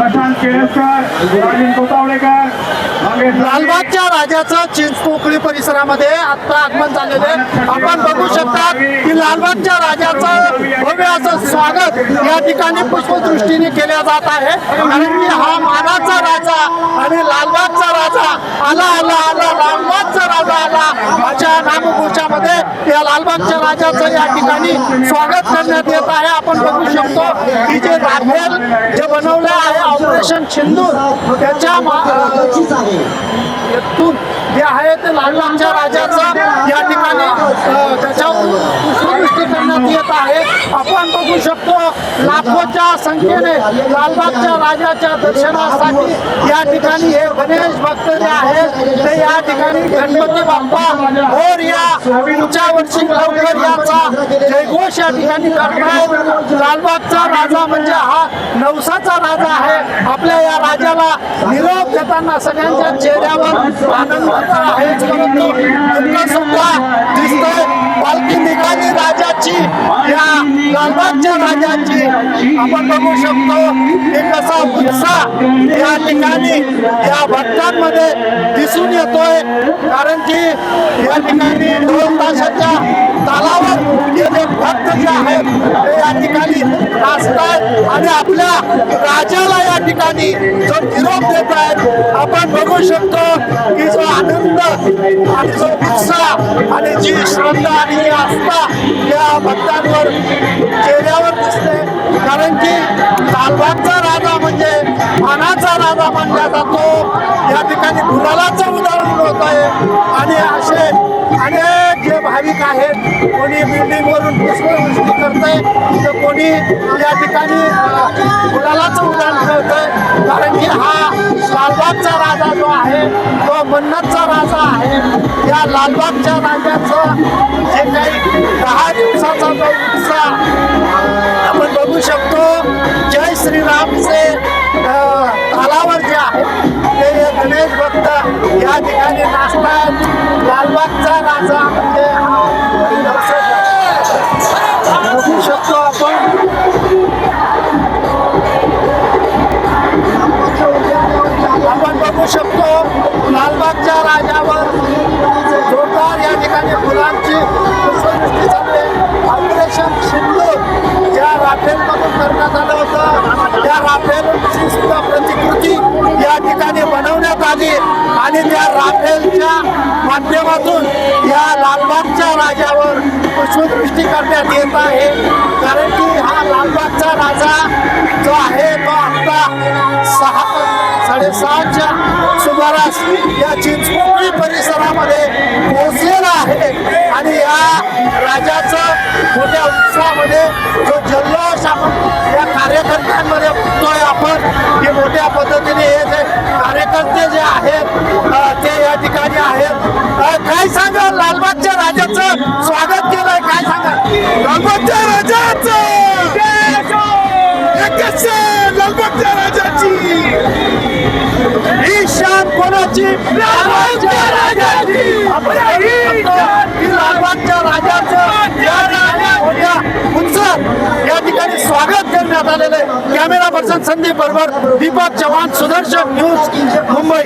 प्रशांत केळसकर राजीन कोतावडेकर लालबागच्या राजाचं चिंचपोकळी परिसरामध्ये आता आगमन झालेलं आहे. आपण बघू शकता की लालबागच्या राजाचं भव्य असं स्वागत या ठिकाणी पुष्पदृष्टीने केल्या जात आहे. कारण की हा मानाचा राजा आणि लालबागचा राजा आला आला आला लालबागचा राजा आला माझ्या नामघोषामध्ये या लालबागच्या राजाचं या ठिकाणी स्वागत करण्यात येत आहे. आपण बघू शकतो की जे राफेल जे बनवलं आहे ऑपरेशन त्याच्या जे आहे ते लालबागच्या राजाचा. या ठिकाणी त्याच्या त्याच्यावर करण्यात येत आहे. आपण बघू शकतो लाखोच्या संख्येने लालबागच्या राजाच्या दर्शनासाठी या ठिकाणी हे गणेश भक्त जे आहेत ते या ठिकाणी गणपती बाप्पा और या पुढच्या वर्षी लवकर याचा जयघोष या ठिकाणी करणार लालबागचा राजा म्हणजे हा नवसाचा राजा आहे. आपल्या या राजाला निरोप देताना सगळ्यांच्या चेहऱ्यावर आनंद आहेच परंतु राजाची या लालबागच्या राजाची आपण बघू शकतो एक असा उत्साह या ठिकाणी या भक्तांमध्ये दिसून येतोय. कारण की या ठिकाणी दोन तासाच्या तालावर हे जे भक्त जे आहेत ते या ठिकाणी नाचतात आणि आपल्या राजाला या ठिकाणी जो निरोप देत आहेत आपण बघू शकतो की जो आनंद आणि जो आणि जी श्रद्धा आणि जी आस्था या भक्तांवर चेहऱ्यावर दिसते. कारण की लालबागचा राजा म्हणजे मानाचा राजा मानला जातो या ठिकाणी गुलालाचं उदाहरण होत आहे. आणि असे अनेक जे भाविक आहेत कोणी बिल्डिंग वरून पुष्पवृष्टी करतंय तर कोणी या ठिकाणी गुलालाचं उदाहरण आहे कारण की हा लालबागचा राजा आहे. तो मन्नतचा राजा आहे. या लालबागच्या राजाचं जे काही दहा दिवसाचा जो उत्साह आपण बघू शकतो. जय श्रीरामचे तालावर जे आहे ते गणेश भक्त या ठिकाणी नाचतात. लालबागचा राजा म्हणजे मुलांची फुलांची पुष्पवृष्टी चालू आहे ऑपरेशन सिंधूर ज्या राफेलमधून करण्यात आलं होतं. त्या राफेलची सुद्धा प्रतिकृती या ठिकाणी बनवण्यात आली. आणि त्या राफेलच्या माध्यमातून या लालबागच्या राजावर पुष्पवृष्टी करण्यात येत आहे. कारण की हा लालबागचा राजा जो आहे तो आता सहा साडेसहाच्या सुमारास या चिंचपोकळी परिसरामध्ये राजाचं मोठ्या उत्साहामध्ये जो जल्लोष आपण या कार्यकर्त्यांमध्ये स्वागत करण्यात आलेलं आहे. कॅमेरा पर्सन संदीप बरोबर दीपक चव्हाण सुदर्शन न्यूज मुंबई.